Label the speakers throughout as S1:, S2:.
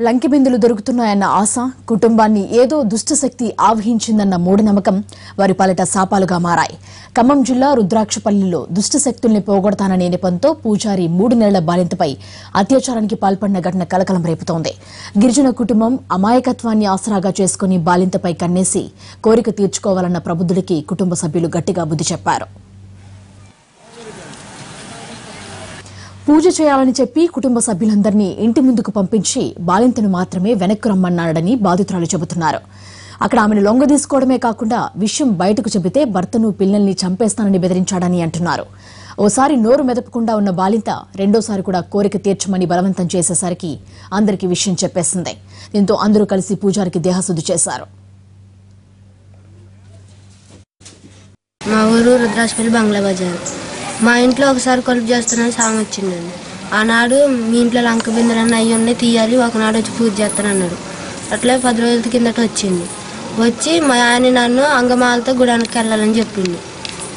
S1: లంకిబిందులు దొరుకుతున్నాయన్న ఆశ కుటుంబాన్ని ఏదో దుష్టశక్తి ఆవహించిందన్న మూఢనమ్మకం వారి పాలిట శాపాలుగా మారాయి. ఖమ్మం జిల్లా రుద్రాక్షపల్లిలో దుష్టశక్తుల్ని పోగొడతాననే నెపంతో పూజారి మూడు నెలల బాలింతపై అత్యాచారానికి పాల్పడిన ఘటన కలకలం రేపుతోంది. గిరిజన కుటుంబం అమాయకత్వాన్ని ఆసరాగా చేసుకుని బాలింతపై కన్నేసి కోరిక తీర్చుకోవాలన్న ప్రబుద్ధుడికి కుటుంబ సభ్యులు గట్టిగా బుద్ధి చెప్పారు. పూజ చేయాలని చెప్పి కుటుంబ సభ్యులందరినీ ఇంటి ముందుకు పంపించి బాలింతను మాత్రమే వెనక్కు రమ్మన్నాడని బాధితురాలు చెబుతున్నారు. అక్కడ ఆమెను లొంగ తీసుకోవడమే కాకుండా విషయం బయటకు చెబితే భర్తను పిల్లల్ని చంపేస్తానని బెదిరించాడని అంటున్నారు. ఓసారి నోరు మెదపకుండా ఉన్న బాలింత రెండోసారి కూడా కోరిక తీర్చమని బలవంతం చేసేసరికి అందరికీ విషయం చెప్పేసింది. దీంతో అందరూ కలిసి పూజారికి దేహశుద్ధి చేశారు.
S2: మా ఊరు రుద్రాశపల్లి బంగ్లా బజార్. మా ఇంట్లో ఒకసారి కొలుపు చేస్తానని సాంగ్ వచ్చిందండి. ఆనాడు మీ ఇంట్లో లంక బిందెలన్నీ అయ్యి ఉన్నాయి తీయాలి ఒకనాడు వచ్చి పూజ చేస్తానన్నాడు అట్లే పది రోజుల కిందట వచ్చింది. వచ్చి మా ఆయన నన్ను అంగమాలతో గుడానికి వెళ్ళాలని చెప్పింది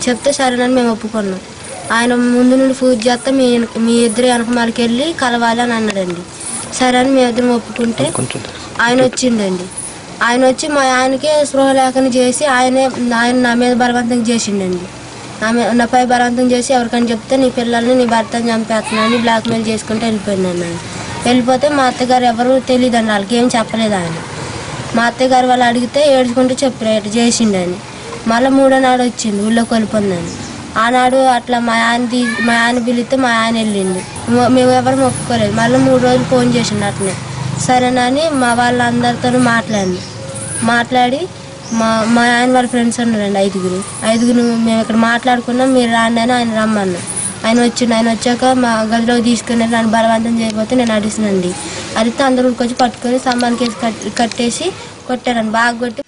S2: చెప్తే సరేనని మేము ఒప్పుకున్నాం. ఆయన ముందు నుండి పూజ చేస్తే మీ మీ ఇద్దరు వెనకమాలకి వెళ్ళి కలవాలి అని అన్నాడండి. సరే అని మేము ఇద్దరం ఒప్పుకుంటే ఆయన వచ్చిండండి. ఆయన వచ్చి మా ఆయనకే స్పృహ లేకుండా చేసి ఆయనే ఆయన నా మీద బలవంతం చేసిండండి. ఆమె నాపై బలవంతం చేసి ఎవరికైనా చెప్తే నీ పిల్లల్ని నీ భర్తను చంపేస్తున్నాను బ్లాక్మెయిల్ చేసుకుంటూ వెళ్ళిపోయింది అన్నాడు వెళ్ళిపోతే మా అత్తగారు ఎవరు తెలియదండి వాళ్ళకి ఏం చెప్పలేదు ఆయన. మా అత్తగారు వాళ్ళు అడిగితే ఏడ్చుకుంటూ చెప్పారు. చేసిండని మళ్ళీ మూడో నాడు వచ్చింది. ఊళ్ళో కొలిపోందని ఆనాడు అట్లా మా ఆయన తీ మా ఆయన పిలిస్తే మా ఆయన వెళ్ళిండు. మేము ఎవరు ఒప్పుకోలేదు. మళ్ళీ మూడు రోజులు ఫోన్ చేసిండు అట్లనే సరేనని మా వాళ్ళందరితో మాట్లాడింది. మాట్లాడి మా మా ఆయన వాళ్ళ ఫ్రెండ్స్ ఉన్నారండి ఐదుగురు. ఐదుగురు మేము ఇక్కడ మాట్లాడుకున్నాం మీరు రాండి అని ఆయన రమ్మన్నా ఆయన వచ్చిండు ఆయన వచ్చాక మా గదిలో తీసుకుని నన్ను బలవంతం చేయకపోతే నేను అడిసినండి అడిగితే అందరూ వచ్చి పట్టుకొని స్తంభానికి వేసి కట్- కట్టేసి కొట్టారండి. బాగా కొట్టి